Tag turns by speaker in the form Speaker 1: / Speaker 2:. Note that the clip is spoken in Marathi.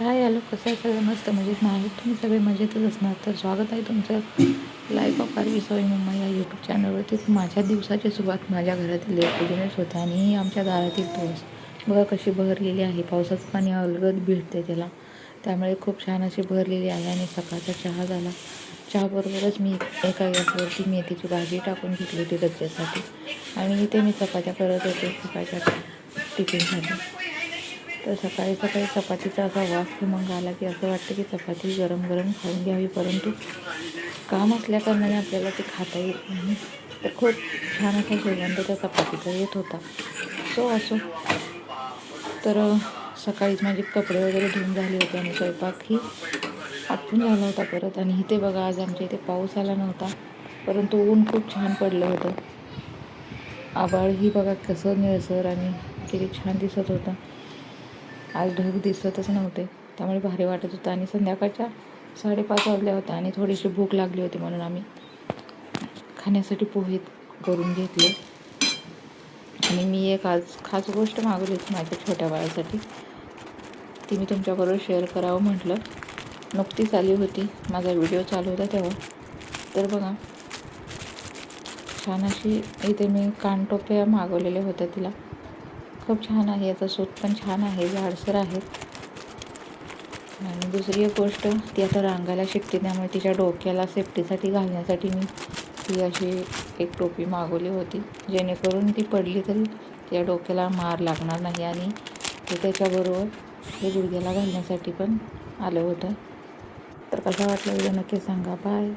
Speaker 1: हाय हॅलो कसं आहे? सगळं मस्त मजेत. नाही तुम्ही सगळे मजेतच असणार. तर स्वागत आहे तुमचं लाईफ ऑफ आरवी सवय मुंबई या यूट्यूब चॅनलवरती माझ्या दिवसाची सुरुवात माझ्या घरातील लेखोजीनेच होते आणि ही आमच्या दारातील तुळस. बघा कशी बहरलेली आहे. पावसाचं पाणी अलगद भिडते त्याला. त्यामुळे खूप छान अशी बहरलेली आहे आणि सकाळचा चहा झाला. चहाबरोबरच मी एका गॅसवरती मेथीची भाजी टाकून घेतली होती डब्यासाठी. आणि इथे मी चपात्या करत होते. सकाळच्या टिफिनसाठी तर सकाळी सकाळी चपातीचा असा वास मग आला की असं वाटतं की चपाती गरम गरम खाऊन घ्यावी परंतु काम असल्याकारणाने आपल्याला ते खाता येत नाही. तर खूप छान असा सुगंध त्या चपातीचा येत होता. सो असो. तर सकाळीच माझे कपडे वगैरे धुवून झाले होते आणि स्वयंपाकही आटून झाला होता परत. आणि इथे बघा आज आमच्या इथे पाऊस आला नव्हता परंतु ऊन खूप छान पडलं होतं. आभाळही बघा कसं निळसर आणि किती छान दिसत होतं. आज ढग दिसतच नव्हते. त्यामुळे भारी वाटत होतं. आणि संध्याकाळच्या साडेपाच वाजल्या होत्या आणि थोडीशी भूक लागली होती म्हणून आम्ही खाण्यासाठी पोहे करून घेतले. आणि मी एक आज खास गोष्ट मागवली होती माझ्या छोट्या बाळासाठी. ती मी तुमच्याबरोबर शेअर करावं म्हटलं. नुकतीच आली होती. माझा व्हिडिओ चालू होता तेव्हा. तर बघा छान अशी इथे मी कानटोप्या मागवलेल्या होत्या तिला. खूप छान आहे. याचा सूत पण छान आहे. जाडसर आहे. आणि दुसरी एक गोष्ट ती आता रांगायला शिकते. त्यामुळे तिच्या डोक्याला सेफ्टीसाठी घालण्यासाठी मी ती अशी एक टोपी मागवली होती. जेणेकरून ती पडली तरी त्या डोक्याला मार लागणार नाही आणि ते त्याच्याबरोबर हे गुडघ्याला घालण्यासाठी पण आलं होतं. तर कसा वाटलं व्हिडिओ नक्की सांगा. बाय